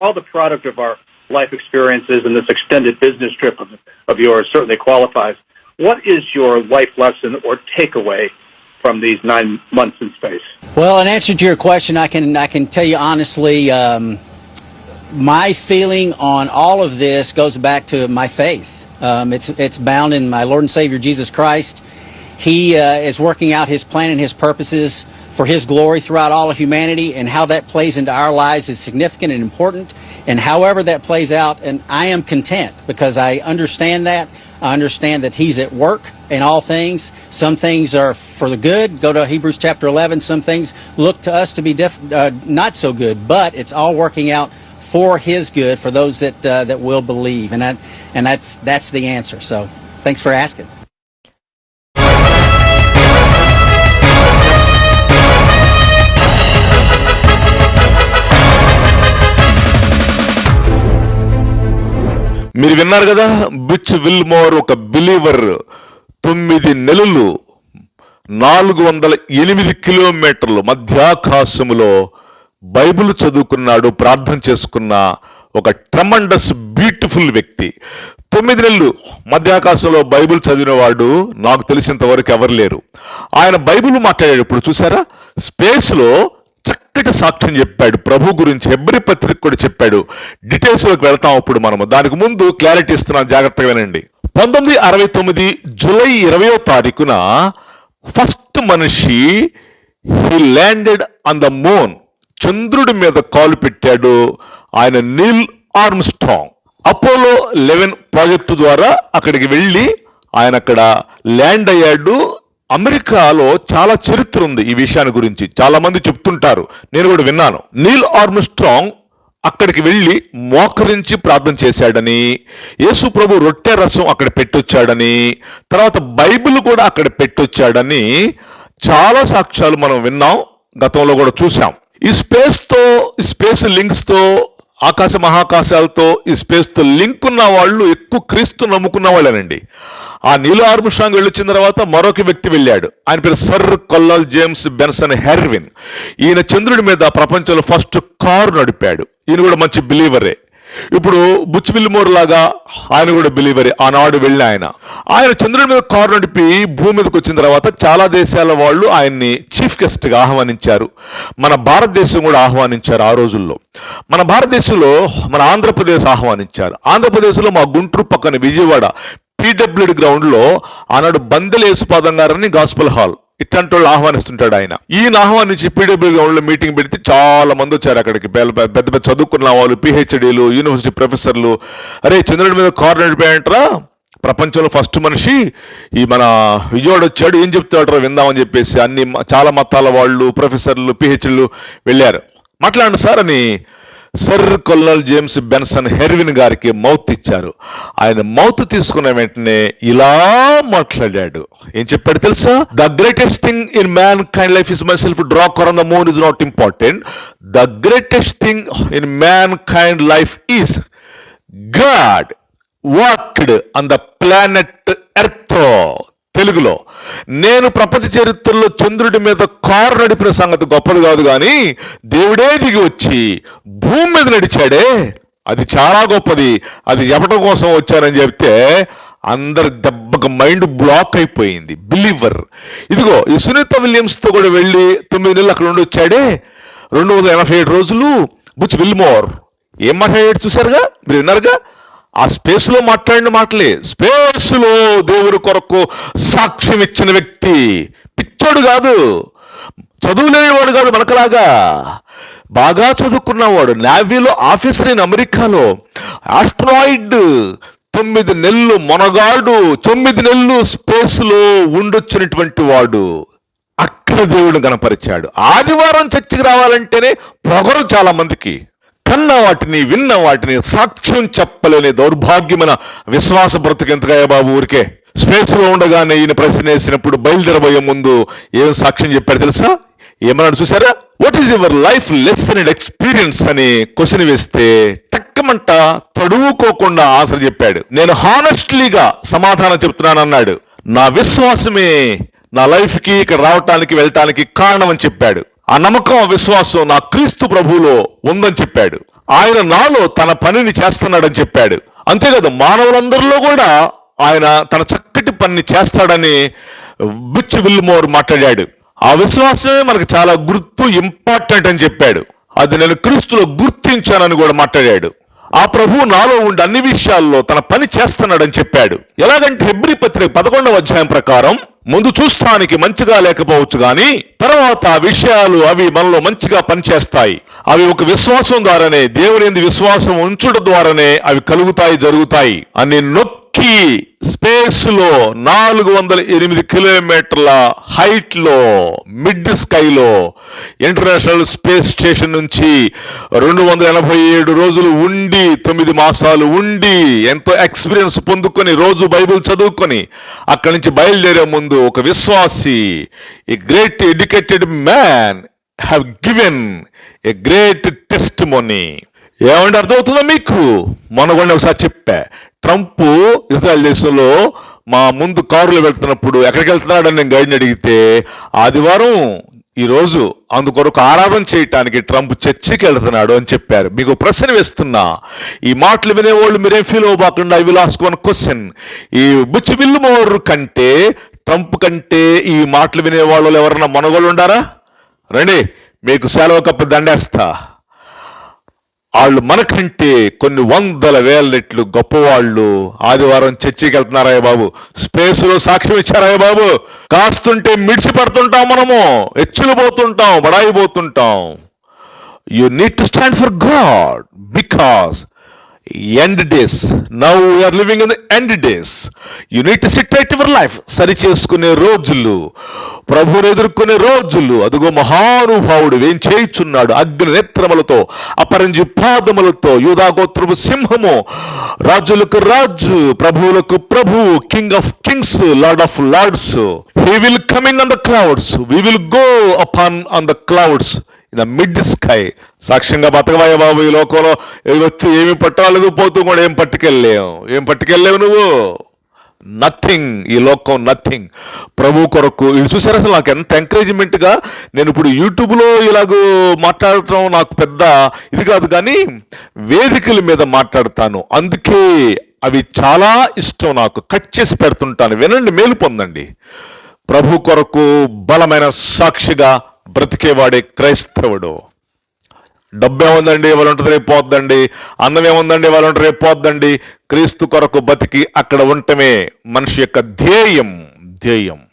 all the product of our life experiences and this extended business trip of, of yours certainly qualifies. What is your life lesson or takeaway from these nine months in space? Well, in answer to your question, I can I can tell you honestly, um, my feeling on all of this goes back to my faith. Um, it's it's bound in my Lord and Savior Jesus Christ. He uh, is working out His plan and His purposes for His glory throughout all of humanity, and how that plays into our lives is significant and important. And however that plays out, and I am content because I understand that. I understand that He's at work in all things. Some things are for the good. Go to Hebrews chapter 11. Some things look to us to be diff- uh, not so good, but it's all working out for His good for those that uh, that will believe, and that and that's that's the answer. So, thanks for asking. మీరు విన్నారు కదా? Bitch Wilmore ఒక believer తొమ్మిది నెలలు నాలుగు వందల ఎనిమిది కిలోమీటర్లు మధ్యాకాశములో బైబిల్ చదువుకున్నాడు ప్రార్థన చేసుకున్న ఒక ట్రమండస్ బ్యూటిఫుల్ వ్యక్తి. తొమ్మిది నెలలు మధ్యాకాశంలో బైబిల్ చదివినవాడు నాకు తెలిసినంత వరకు ఎవరు లేరు. ఆయన బైబిల్ మాట్లాడాడు. ఇప్పుడు చూసారా? స్పేస్లో చక్కటి సాక్ష్యం చెప్పాడు. ప్రభు గురించి హెబ్రి పత్రిక కూడా చెప్పాడు. డీటెయిల్స్లోకి వెళ్తాం ఇప్పుడు మనము. దానికి ముందు క్లారిటీ ఇస్తున్నాం జాగ్రత్తగా వినండి. పంతొమ్మిది అరవై తొమ్మిది జూలై ఇరవయో తారీఖున ఫస్ట్ మనిషి he landed on the moon చంద్రుడి మీద కాలు పెట్టాడు ఆయన Neil Armstrong Apollo eleven project ద్వారా అక్కడికి వెళ్ళి ఆయన అక్కడ ల్యాండ్ అయ్యాడు. అమెరికాలో చాలా చరిత్ర ఉంది ఈ విషయాన్ని గురించి. చాలా మంది చెప్తుంటారు. నేను కూడా విన్నాను. నీల్ ఆర్మ్ స్ట్రాంగ్ అక్కడికి వెళ్ళి మోకరించి ప్రార్థన చేశాడని యేసు ప్రభు రొట్టె రసం అక్కడ పెట్టొచ్చాడని తర్వాత బైబిల్ కూడా అక్కడ పెట్టొచ్చాడని చాలా సాక్ష్యాలు మనం విన్నాం గతంలో కూడా చూసాం ఈ స్పేస్తో ఈ స్పేస్ లింక్స్తో ఆకాశ మహాకాశాలతో ఈ స్పేస్తో లింక్ ఉన్న వాళ్ళు ఎక్కువ క్రీస్తు నమ్ముకున్న వాళ్ళేనండి ఆ నీలో ఆర్మ్స్ట్రాంగ్ వెళ్ళొచ్చిన తర్వాత మరొక వ్యక్తి వెళ్ళాడు. ఆయన పేరు sir colonel James Benson Irwin. ఈయన చంద్రుడి మీద ప్రపంచంలో ఫస్ట్ కారు నడిపాడు. ఈయన కూడా మంచి బిలీవరే ఇప్పుడు బుచ్ విల్మోర్ లాగా ఆయన కూడా బిలీవరే ఆనాడు వెళ్ళి ఆయన. ఆయన చంద్రుడి మీద కారు నడిపి భూమి మీదకి వచ్చిన తర్వాత చాలా దేశాల వాళ్ళు ఆయన్ని చీఫ్ గెస్ట్గా ఆహ్వానించారు. మన భారతదేశం కూడా ఆహ్వానించారు ఆ రోజుల్లో. మన భారతదేశంలో మన ఆంధ్రప్రదేశ్ ఆహ్వానించారు. ఆంధ్రప్రదేశ్లో మా గుంటూరు పక్కన విజయవాడ పీడబ్ల్యూడి గ్రౌండ్లో ఆనాడు బందెల యేసుపాదం గారని గాస్పల్ హాల్. ఇట్లాంటి వాళ్ళు ఆహ్వానిస్తుంటాడు ఆయన. ఈయన ఆహ్వానించి పీడబ్ల్యూ గ్రౌండ్లో మీటింగ్ పెడితే చాలా మంది వచ్చారు అక్కడికి. పెద్ద పెద్ద చదువుకున్న వాళ్ళు పిహెచ్డీలు యూనివర్సిటీ ప్రొఫెసర్లు. అరే చంద్రుడి మీద కార్ నడిపాయంటరా ప్రపంచంలో ఫస్ట్ మనిషి. ఈ మన విజయవాడ వచ్చాడు ఏం చెప్తాడు విందామని చెప్పేసి అన్ని చాలా మతాల వాళ్ళు ప్రొఫెసర్లు పిహెచ్డీలు వెళ్ళారు. మాట్లాడండి సార్ అని sir colonel James Benson Irwin గారికి మౌత్ ఇచ్చారు. ఆయన మౌత్ తీసుకున్న వెంటనే ఇలా మాట్లాడాడు. ఏం చెప్పాడు తెలుసా? The greatest thing in mankind life is myself draw కొరన్ the moon is not important. The greatest thing in mankind life is God walked on the planet earth. తెలుగులో నేను ప్రపంచ చరిత్రలో చంద్రుడి మీద కారు నడిపిన సంగతి గొప్పది కాదు కానీ దేవుడే దిగి వచ్చి భూమి మీద నడిచాడే. అది చాలా గొప్పది. అది చెప్పడం కోసం వచ్చానని చెప్తే అందరి దెబ్బకు మైండ్ బ్లాక్ అయిపోయింది. బిలీవర్. ఇదిగో ఈ సునీత విలియమ్స్తో కూడా వెళ్ళి తొమ్మిది నెలలు అక్కడ ఉండి వచ్చాడే. రెండు వందల ఎనభై ఏడు రోజులు బుచ్ విల్మోర్. ఏం మాట్లాడాడు చూశారుగా? మీరు విన్నారుగా? ఆ స్పేస్లో మాట్లాడిన మాటలే. స్పేస్లో దేవుడు దేవుడి కొరకు సాక్ష్యం ఇచ్చిన వ్యక్తి. పిచ్చోడు కాదు. చదువులేనివాడు కాదు మనకలాగా. బాగా చదువుకున్నవాడు. నావీలో ఆఫీసర్ అయిన అమెరికాలో. ఆస్ట్రాయిడ్ తొమ్మిది నెలలు మొనగాడు. తొమ్మిది నెలలు స్పేస్లో ఉండొచ్చినటువంటి వాడు. అక్కడ దేవుడు కనపరిచాడు ఆదివారం చర్చికి రావాలంటేనే పొగరు చాలా మందికి కన్న వాటిని విన్న వాటిని సాక్ష్యం చెప్పలేని దౌర్భాగ్యమైన విశ్వాస బ్రతుకెంతగా బాబు ఊరికే? స్పేస్లో ఉండగానే ఈయన ప్రశ్న వేసినప్పుడు బయలుదేరబోయే ముందు ఏం సాక్ష్యం చెప్పాడు తెలుసా? ఏమన్నాడు చూసారా what is your life lesson and experience అని క్వశ్చన్ వేస్తే తక్కమంట తడువుకోకుండా ఆశ చెప్పాడు. నేను హానెస్ట్లీగా సమాధానం చెప్తున్నాను అన్నాడు. నా విశ్వాసమే నా లైఫ్కి ఇక్కడ రావటానికి వెళ్ళటానికి కారణం అని చెప్పాడు. ఆ నమ్మకం ఆ విశ్వాసం నా క్రీస్తు ప్రభువులో ఉందని చెప్పాడు. ఆయన నాలో తన పనిని చేస్తున్నాడని చెప్పాడు. అంతేకాదు మానవులందరిలో కూడా ఆయన తన చక్కటి పనిని చేస్తాడని బిచ్ విల్మోర్ మాట్లాడాడు. ఆ విశ్వాసమే మనకు చాలా గుర్తు ఇంపార్టెంట్ అని చెప్పాడు. అది నేను క్రీస్తులో గుర్తించానని కూడా మాట్లాడాడు. ఆ ప్రభువు నాలో ఉండి అన్ని విషయాల్లో తన పని చేస్తున్నాడని చెప్పాడు. ఎలాగంటే హెబ్రి పత్రిక పదకొండవ అధ్యాయం ప్రకారం ముందు చూస్తానికి మంచిగా లేకపోవచ్చు కానీ తర్వాత విషయాలు అవి మనలో మంచిగా పనిచేస్తాయి. అవి ఒక విశ్వాసం ద్వారానే దేవుని విశ్వాసం ఉంచుట ద్వారానే అవి కలుగుతాయి జరుగుతాయి అని నొక్కి స్పేస్లో నాలుగు వందల ఎనిమిది కిలోమీటర్ల హైట్లో మిడ్ స్కైలో ఇంటర్నేషనల్ స్పేస్ స్టేషన్ నుంచి రెండు వందల ఎనభై ఏడు రోజులు ఉండి తొమ్మిది మాసాలు ఉండి ఎంతో ఎక్స్పీరియన్స్ పొందుకొని రోజు బైబిల్ చదువుకొని అక్కడి నుంచి బయలుదేరే ముందు ఒక విశ్వాసి a great educated man have given a great testimony ఏమంటే అర్థమవుతుందో మీకు? మొన్న కూడా ఒకసారి చెప్పా ట్రంప్ ఇజ్రాయల్ దేశంలో మా ముందు కారులో వెళ్తున్నప్పుడు ఎక్కడికి వెళ్తున్నాడని నేను గైడ్ని అడిగితే ఆదివారం ఈరోజు అందుకొరకు ఆరాధన చేయటానికి ట్రంప్ చర్చికి వెళ్తున్నాడు అని చెప్పారు. మీకు ప్రశ్న వేస్తున్నా ఈ మాటలు వినేవాళ్ళు మీరేం ఫీల్ అవ్వకుండా I will ask one question ఈ బుచ్చి విల్లుమోర్ కంటే ట్రంప్ కంటే ఈ మాటలు వినేవాళ్ళు ఎవరన్నా మనగోళ్ళు ఉండారా? రండి మీకు సెలవు కప్పు దండేస్తా. వాళ్ళు మనకంటే కొన్ని వందల వేల రెట్లు గొప్పవాళ్ళు ఆదివారం చర్చికి వెళ్తున్నారాయ బాబు? స్పేస్లో సాక్ష్యం ఇచ్చారాయ బాబు? కాస్తుంటే మిడిసి పడుతుంటాం మనము ఎచ్చులు పోతుంటాం బడాయి పోతుంటాం you need to stand for God because end days now we are living in the end days you need to sit right your life సరి చేసుకునే రోజులు ప్రభువుని ఎదుర్కొనే రోజులు. అదుగో మహానుభావుడు ఏం చేయుచున్నాడు? అగ్ని నేత్రములతో అపరంజి పాదములతో యూదాగోత్రపు సింహము. రాజులకు రాజు ప్రభువులకు ప్రభువు king of kings lord of lords he will coming on the clouds we will go upon on the clouds in the mid sky. సాక్ష్యంగా బతకవాయ బాబు ఈ లోకంలో. వచ్చి ఏమి పట్టాలేదు పోతూ కూడా ఏం పట్టుకెళ్ళలేవు. ఏం పట్టుకెళ్ళలేవు నువ్వు? నథింగ్ ఈ లోకం నథింగ్ ప్రభు కొరకు ఇది చూసారు అసలు నాకు ఎంత ఎంకరేజ్మెంట్గా నేను ఇప్పుడు యూట్యూబ్లో ఇలాగ మాట్లాడటం నాకు పెద్ద ఇది కాదు కానీ వేదికల మీద మాట్లాడతాను. అందుకే అవి చాలా ఇష్టం నాకు. కట్ చేసి పెడుతుంటాను. వినండి మేలు పొందండి. ప్రభు కొరకు బలమైన సాక్షిగా బ్రతికేవాడే క్రైస్తవుడు. డబ్బు ఏముందండి వాళ్ళు ఉంటుంది రేపు పోద్దండి. అన్నం ఏముందండి వాళ్ళు ఉంటుంది రేపు పోద్దండి. క్రీస్తు కొరకు బతికి అక్కడ ఉండటమే మనిషి యొక్క ధ్యేయం ధ్యేయం.